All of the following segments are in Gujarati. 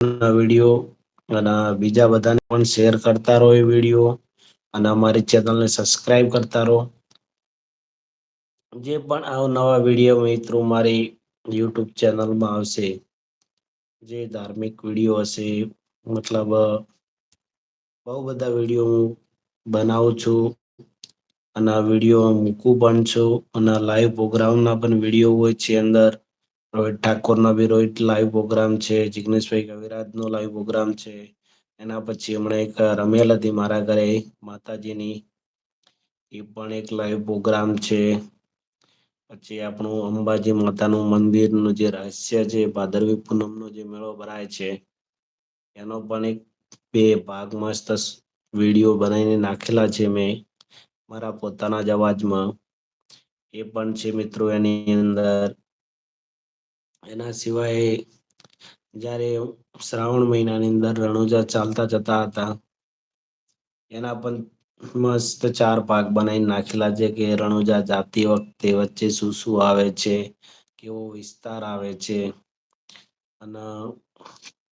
વીડિયો અને બીજા બધાને પણ શેર કરતા રહો એ વીડિયો અને અમારી ચેનલને સબસ્ક્રાઈબ કરતા રહો. જે પણ નવા વીડિયો મિત્રો મારી યુટ્યુબ ચેનલમાં આવશે, જે ધાર્મિક વીડિયો હશે, મતલબ, બહુ બધા વીડિયો હું બનાવું છું અને વીડિયો મૂકું પણ છું અને લાઈવ પ્રોગ્રામ ના પણ વીડિયો હોય છે અંદર. રોહિત ઠાકોરનો બી રોહિત લાઈવ પ્રોગ્રામ છે, જિગ્નેશભાઈ કવિરાજનો લાઈવ પ્રોગ્રામ છે. એના પછી હમણાં એક રમેલ હતી મારા ઘરે, માતાજીની. એ પણ એક લાઈવ પ્રોગ્રામ છે. પછી આપણું અંબાજી માતાનું મંદિરનું જે રહસ્ય છે ભાદરવી પૂનમનો જે મેળો ભરાય છે, એનો પણ એક બે ભાગ મસ્ત વીડિયો બનાવીને નાખેલા છે મેં મારા પોતાના જ અવાજમાં. એ પણ છે મિત્રો એની અંદર. એના સિવાય જ્યારે શ્રાવણ મહિનાની અંદર રણુજા ચાલતા જતા હતા, એના પણ મસ્ત ચાર પાક બનાવી નાખેલા છે કે રણુજા જાતી વખતે વચ્ચે શું શું આવે છે, કેવો વિસ્તાર આવે છે અને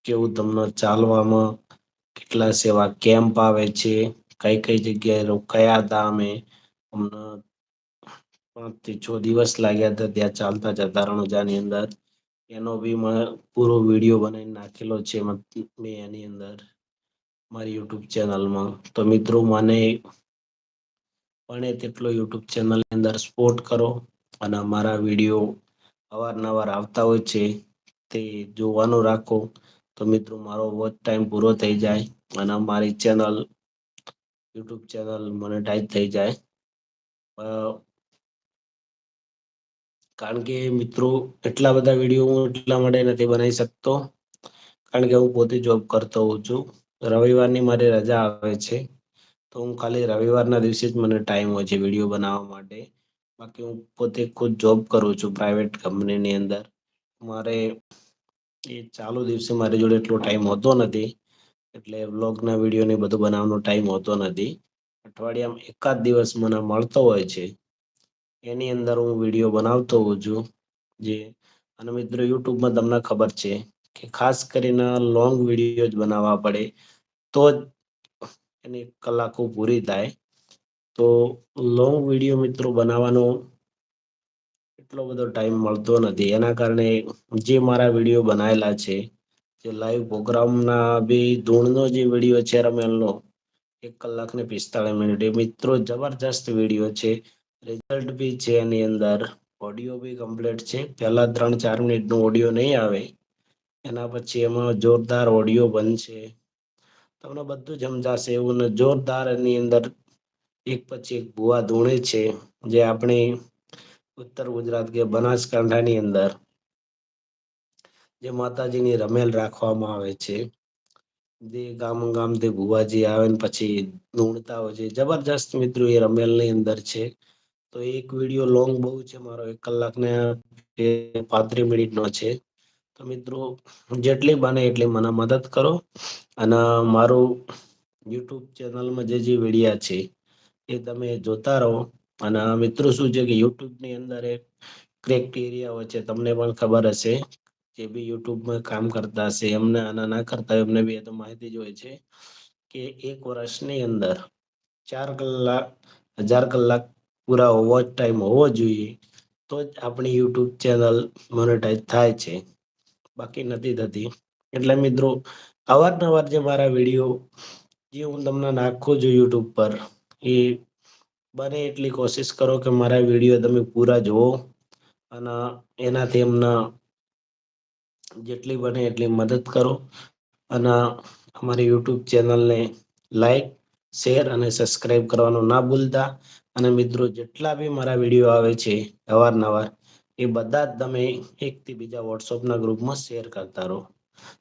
કેવું તમને ચાલવામાં કેટલા સેવા કેમ્પ આવે છે, કઈ કઈ જગ્યાએ રોકાયા હતા અમે, અમને પાંચથી છ દિવસ લાગ્યા હતા ત્યાં ચાલતા જતા રણુજાની અંદર. એનો બી પૂરો વીડિયો બનાવી નાખેલો છે મેં એની અંદર, મારી યુટ્યુબ ચેનલમાં. તો મિત્રો મને બને તેટલો યુટ્યુબ ચેનલની અંદર સપોર્ટ કરો અને અમારા વીડિયો અવારનવાર આવતા હોય છે તે જોવાનું રાખો. તો મિત્રો, મારો વોચ ટાઈમ પૂરો થઈ જાય અને મારી ચેનલ, યુટ્યુબ ચેનલ મોનેટાઈઝ થઈ જાય. કારણ કે મિત્રો, એટલા બધા વીડિયો હું એટલા માટે નથી બનાવી શકતો. કારણ કે હું પોતે જોબ કરતો હોઉં છું. રવિવારની મારી રજા આવે છે. તો હું ખાલી રવિવારના દિવસે જ મને ટાઈમ હોય છે વીડિયો બનાવવા માટે. બાકી હું પોતે ખુદ જોબ કરું છું પ્રાઇવેટ કંપનીની અંદર. મારે એ ચાલુ દિવસે મારી જોડે એટલો ટાઈમ હોતો નથી. એટલે વ્લોગના વિડીયોને બધું બનાવવાનો ટાઈમ હોતો નથી. અઠવાડિયામાં એકાદ દિવસ મને મળતો હોય છે. એની અંદર હું વીડિયો બનાવતો હોઉં છું, જે, અને મિત્રો યુટ્યુબમાં તમને ખબર છે કે ખાસ કરીને લોંગ વીડિયો જ બનાવવા પડે, તો જ એની કલાકો પૂરી થાય. તો લોંગ વીડિયો મિત્રો બનાવવાનો એટલો બધો ટાઈમ મળતો નથી. એના કારણે જે મારા વીડિયો બનાવેલા છે, જે લાઈવ પ્રોગ્રામના બી ધૂણનો જે વીડિયો છે, રમેલનો, એક કલાક ને પિસ્તાળીસ મિનિટ. એ મિત્રો જબરજસ્ત વીડિયો છે. રિઝલ્ટ બી છે એની અંદર. ઓડિયો બી કમ્પ્લીટ છે. પહેલાં ત્રણ ચાર મિનિટ ઓડિયો નહીં આવે. એના પછી એમાં જોરદાર ઓડિયો બનશે. તમને બધું જમજાશે એવું ને જોરદાર એની અંદર એક પછી એક ભુવા ધૂણે છે. જે આપણી ઉત્તર ગુજરાત કે બનાસકાંઠાની અંદર જે માતાજીની રમેલ રાખવામાં આવે છે. જે ગામ ગામથી ભુવાજી આવે ને પછી ધૂણતા હોય છે. જબરજસ્ત મિત્રો એ રમેલની અંદર છે. તો એક વીડિયો લોંગ બહુ છે, મારો એક કલાકને પાંત્રીસ મિનિટ નો છે. તો મિત્રો, જેટલી બને એટલી મને મદદ કરો. અને મારું યુટ્યુબ ચેનલમાં જે જે વિડિયા છે, એ તમે જોતા રહો. અને મિત્રો, શું છે કે યુટ્યુબની અંદર એક ક્રેક્ટેરિયા હોય છે, તમને પણ ખબર હશે જે બી યુટ્યુબમાં કામ કરતા હશે, એમને આના ના કરતા એમને બી તો માહિતી જ હોય છે કે એક વર્ષની અંદર ચાર કલાક, હજાર કલાક પૂરા વોચ ટાઈમ હોવો જોઈએ, તો જ આપણી યુટ્યુબ ચેનલ મોનેટાઈઝ થાય છે. બાકી નથી થતી. એટલે મિત્રો, અવારનવાર જે મારા વીડિયો જે હું તમને નાખું છું યુટ્યુબ પર, એ બને એટલી કોશિશ કરો કે મારા વીડિયો તમે પૂરા જોવો અને એનાથી એમના જેટલી બને એટલી મદદ કરો અને અમારી યુટ્યુબ ચેનલને લાઈક શેર અને સબસ્ક્રાઈબ કરવાનું ના ભૂલતા. અને મિત્રો, જેટલા બી મારા વીડિયો આવે છે, અવારનવાર, એ બધા જ તમે એક થી બીજા વોટ્સઅપના ગ્રુપમાં શેર કરતા રહો.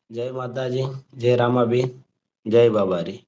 જય માતાજી, જય રામાબેન, જય બાબારી.